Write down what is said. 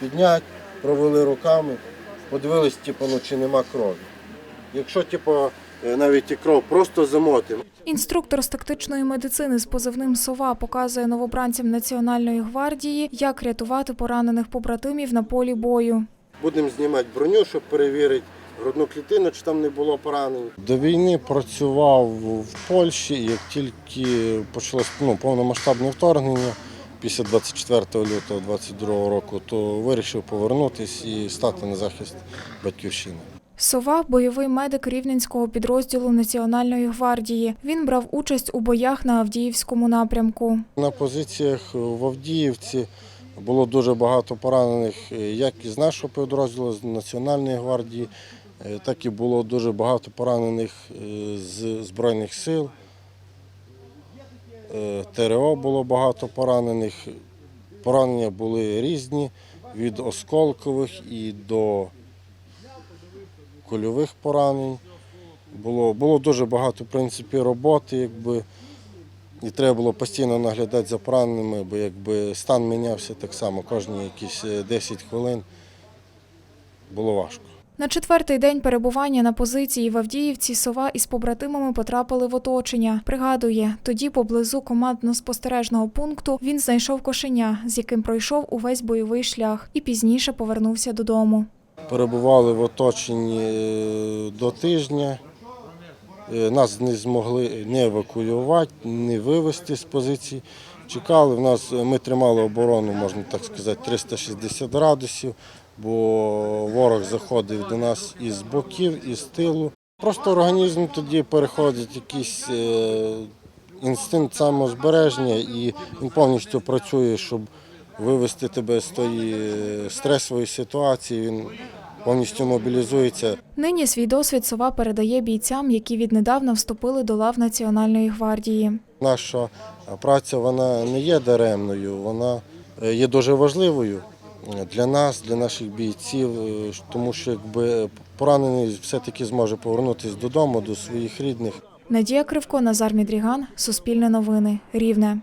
підняти, провели руками, подивились, типу, ну, чи нема крові. Якщо типу, е, навіть і кров просто замотимо, Інструктор з тактичної медицини з позивним Сова показує новобранцям Національної гвардії, як рятувати поранених побратимів на полі бою. будемо знімати броню, щоб перевірити грудну клітину, чи там не було поранень. До війни працював в Польщі, як тільки почалось ну, повномасштабне вторгнення після 24 лютого 2022 року, то вирішив повернутися і стати на захист батьківщини. Сова бойовий медик рівненського підрозділу Національної гвардії. Він брав участь у боях на Авдіївському напрямку. На позиціях в Авдіївці було дуже багато поранених як із нашого підрозділу, з Національної гвардії, е, так і було дуже багато поранених е, з Збройних сил. Е, ТРО було багато поранених. Поранення були різні від осколкових і до кульових поранень. Було, було дуже багато в принципі, роботи, якби. І треба було постійно наглядати за пораненими, бо якби стан мінявся так само, кожні якісь е, 10 хвилин було важко. На четвертий день перебування на позиції в Авдіївці Сова із побратимами потрапили в оточення. Пригадує, тоді поблизу командно-спостережного пункту він знайшов кошеня, з яким пройшов увесь бойовий шлях, і пізніше повернувся додому. Перебували в оточенні е, до тижня. Е, Нас не змогли не евакуювати, не вивезти з позицій. Чекали, в нас ми тримали оборону, можна так сказати, 360 градусів, бо ворог заходив до нас із боків, із тилу. Просто організм тоді переходить якийсь е, інстинкт самозбереження і він повністю працює, щоб вивести тебе з тої е, стресової ситуації. Він повністю мобілізується. Нині свій досвід Сова передає бійцям, які віднедавна вступили до лав Національної гвардії. Наша праця вона не є даремною, вона е, є дуже важливою для нас, для наших бійців, е, тому що якби поранений все-таки зможе повернутися додому, до своїх рідних. Надія Кривко, Назар Мідріган, Суспільне новини, Рівне.